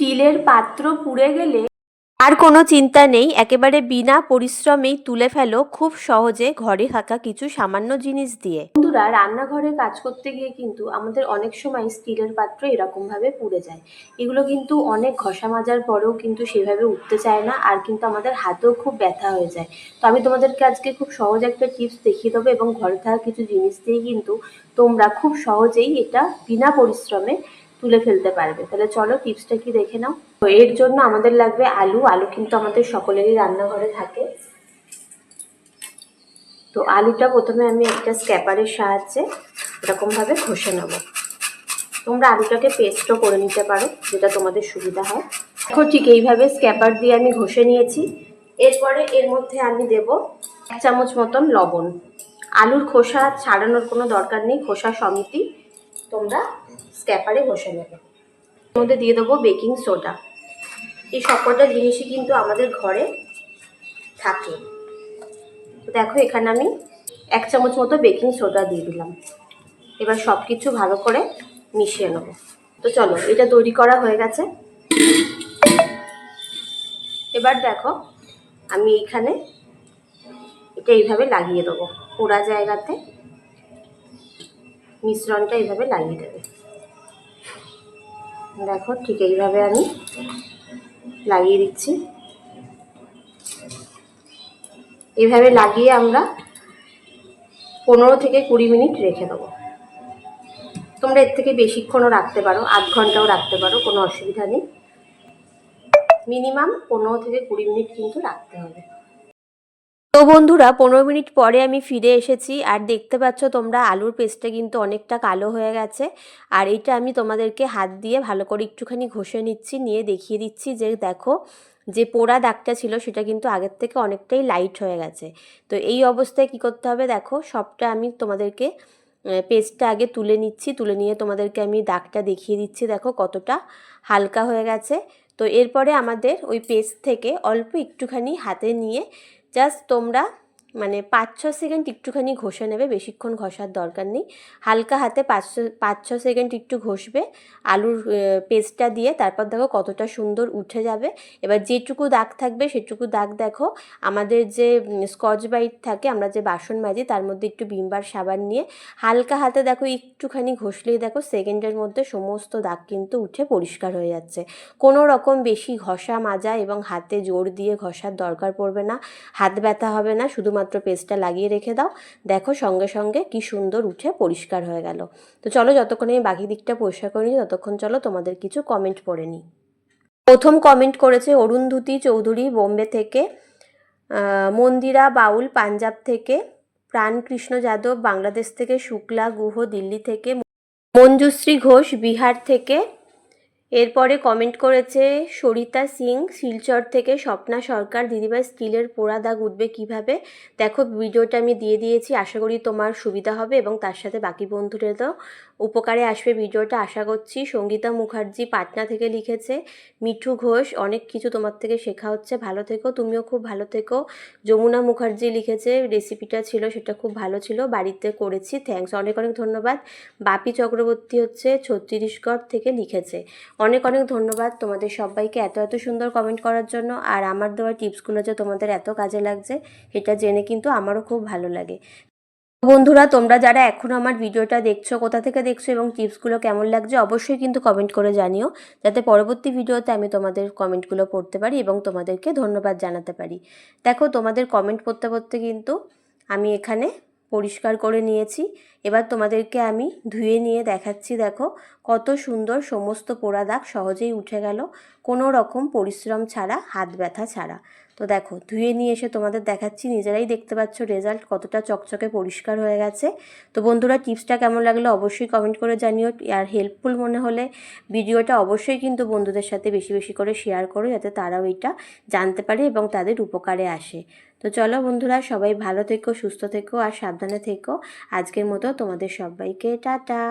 স্টিলের পাত্র পুড়ে গেলে আর কোনো চিন্তা নেই একেবারে বিনা পরিশ্রমেই তুলে ফেলো খুব সহজে ঘরে থাকা কিছু সামান্য জিনিস দিয়ে। বন্ধুরা রান্নাঘরে কাজ করতে গিয়ে কিন্তু আমাদের অনেক সময় স্টিলের পাত্র এরকমভাবে পুড়ে যায়। এগুলো কিন্তু অনেক ঘষা মাজার পরেও কিন্তু সেভাবে উঠতে চায় না আর কিন্তু আমাদের হাতেও খুব ব্যথা হয়ে যায়। তো আমি তোমাদেরকে আজকে খুব সহজ একটা টিপস দেখিয়ে দেবো এবং ঘরে থাকা কিছু জিনিস দিয়ে কিন্তু তোমরা খুব সহজেই এটা বিনা পরিশ্রমে তুলে ফেলতে পারবে। তাহলে চলো টিপসটা কি দেখে নাও। তো এর জন্য আমাদের লাগবে আলু। আলু কিন্তু আমাদের সকলেরই রান্নাঘরে থাকে। তো আলুটা প্রথমে আমি একটা স্ক্যাপারের সাহায্যে এরকমভাবে ঘষে নেব। তোমরা আলুটাকে পেস্টও করে নিতে পারো, যেটা তোমাদের সুবিধা হয়। এখন ঠিক এইভাবে স্ক্যাপার দিয়ে আমি ঘষে নিয়েছি। এরপরে এর মধ্যে আমি দেব এক চামচ মতন লবণ। আলুর খোসা ছাড়ানোর কোনো দরকার নেই। খোসা সমিতি তোমরা স্ক্যাপারে ঘষে নেবে। মধ্যে দিয়ে দেবো বেকিং সোডা এই সবকটা জিনিসই কিন্তু আমাদের ঘরে থাকে। দেখো, এখানে আমি এক চামচ মতো বেকিং সোডা দিয়ে দিলাম। এবার সব কিছু ভালো করে মিশিয়ে নেব। তো চলো, এটা তৈরি করা হয়ে গেছে। এবার দেখো, আমি এখানে এটা এইভাবে লাগিয়ে দেবো। পোড়া জায়গাতে মিশ্রণটা এইভাবে লাগিয়ে দেবে। দেখো ঠিক এইভাবে আমি লাগিয়ে দিচ্ছি। এইভাবে লাগিয়ে আমরা পনেরো থেকে কুড়ি মিনিট রেখে দেবো। তোমরা এর থেকে বেশিক্ষণও রাখতে পারো, আধ ঘন্টাও রাখতে পারো, কোনো অসুবিধা নেই। মিনিমাম পনেরো থেকে কুড়ি মিনিট কিন্তু রাখতে হবে। তো বন্ধুরা, পনেরো মিনিট পরে আমি ফিরে এসেছি। আর দেখতে পাচ্ছ তোমরা, আলুর পেস্টটা কিন্তু অনেকটা কালো হয়ে গেছে। আর এটা আমি তোমাদেরকে হাত দিয়ে ভালো করে একটুখানি ঘষে নিচ্ছি, নিয়ে দেখিয়ে দিচ্ছি যে দেখো, যে পোড়া দাগটা ছিল সেটা কিন্তু আগের থেকে অনেকটাই লাইট হয়ে গেছে। তো এই অবস্থায় কি করতে হবে দেখো, সবটা আমি তোমাদেরকে পেস্টটা আগে তুলে নিচ্ছি। তুলে নিয়ে তোমাদেরকে আমি দাগটা দেখিয়ে দিচ্ছি। দেখো কতটা হালকা হয়ে গেছে। তো এরপরে আমাদের ওই পেস্ট থেকে অল্প একটুখানি হাতে নিয়ে জাস্ট তোমরা মানে পাঁচ ছ সেকেন্ড একটুখানি ঘষে নেবে, বেশিক্ষণ ঘষার দরকার নেই। হালকা হাতে পাঁচ পাঁচ ছ সেকেন্ড একটু ঘষবে, আলুর পেস্টটা দিয়ে তারপর দেখো কতটা সুন্দর উঠে যাবে। এবার যেটুকু দাগ থাকবে সেটুকু দাগ দেখো। আমাদের যে স্কচ বাইট থাকে, আমরা যে বাসন মাজি তার মধ্যে একটু বিমবার সাবান নিয়ে হালকা হাতে দেখো একটুখানি ঘষলেই দেখো সেকেন্ডের মধ্যে সমস্ত দাগ কিন্তু উঠে পরিষ্কার হয়ে যাচ্ছে। কোনো রকম বেশি ঘষা মাজা এবং হাতে জোর দিয়ে ঘষার দরকার পড়বে না। হাত ব্যথা হবে না, শুধুমাত্র পেস্টটা লাগিয়ে রেখে দাও। দেখো সঙ্গে সঙ্গে কি সুন্দর উঠে পরিষ্কার হয়ে গেল। তো চলো যতক্ষণ আমি বাকি দিকটা পরিষ্কার করে নিই, ততক্ষণ চলো তোমাদের কিছু কমেন্ট পড়ে নিই। প্রথম কমেন্ট করেছে অরুন্ধতী চৌধুরী বোম্বে থেকে মন্দিরা বাউল পাঞ্জাব থেকে, প্রাণকৃষ্ণ যাদব বাংলাদেশ থেকে, শুক্লা গুহ দিল্লি থেকে, মঞ্জুশ্রী ঘোষ বিহার থেকে এরপরে কমেন্ট করেছে, সরিতা সিং, শিলচর থেকে স্বপ্না সরকার, দিদিভাই স্টিলের পোড়া দাগ উঠবে কীভাবে? দেখো, ভিডিওটা আমি দিয়ে দিয়েছি, আশা করি তোমার সুবিধা হবে এবং তার সাথে বাকি বন্ধুদেরও উপকারে আসবে ভিডিওটা। আশা করছি সঙ্গীতা মুখার্জি পাটনা থেকে লিখেছে, মিঠু ঘোষ, অনেক কিছু তোমার থেকে শেখা হচ্ছে, ভালো থেকো, তুমিও খুব ভালো থেকো। যমুনা মুখার্জি লিখেছে রেসিপিটা ছিল, সেটা খুব ভালো ছিল, বাড়িতে করেছি থ্যাঙ্কস অনেক অনেক ধন্যবাদ। বাপি চক্রবর্তী হচ্ছে ছত্তিশগড় থেকে লিখেছে অনেক অনেক ধন্যবাদ তোমাদের সবাইকে এত এত সুন্দর কমেন্ট করার জন্য। আর আমার দেওয়া টিপসগুলো যে তোমাদের এত কাজে লাগছে এটা জেনে কিন্তু আমারও খুব ভালো লাগে। বন্ধুরা, তোমরা যারা এখনও আমার ভিডিওটা দেখছ, কোথা থেকে দেখছ এবং টিপসগুলো কেমন লাগছে, অবশ্যই কিন্তু কমেন্ট করে জানিও। যাতে পরবর্তী ভিডিওতে আমি তোমাদের কমেন্টগুলো পড়তে পারি এবং তোমাদেরকে ধন্যবাদ জানাতে পারি। দেখো, তোমাদের কমেন্ট পড়তে পড়তে কিন্তু আমি এখানে পরিষ্কার করে নিয়েছি। এবার তোমাদেরকে আমি ধুয়ে নিয়ে দেখাচ্ছি, দেখো। কত সুন্দর সমস্ত পোড়া দাগ সহজেই উঠে গেল। কোনো রকম পরিশ্রম ছাড়া, হাত ব্যথা ছাড়া। তো দেখো, ধুয়ে নিয়ে এসে তোমাদের দেখাচ্ছি। নিজেরাই দেখতে পাচ্ছ রেজাল্ট কতটা চকচকে পরিষ্কার হয়ে গেছে। তো বন্ধুরা টিপসটা কেমন লাগল অবশ্যই কমেন্ট করে জানিও। আর হেল্পফুল মনে হলে ভিডিওটা অবশ্যই কিন্তু বন্ধুদের সাথে বেশি বেশি করে শেয়ার করো, যাতে তারাও এটা জানতে পারে এবং তাদের উপকারে আসে। তো চলো বন্ধুরা, সবাই ভালো থেকো, সুস্থ থেকো, আর সাবধানে থেকো। আজকের মতো তোমাদের সবাইকে টাটা।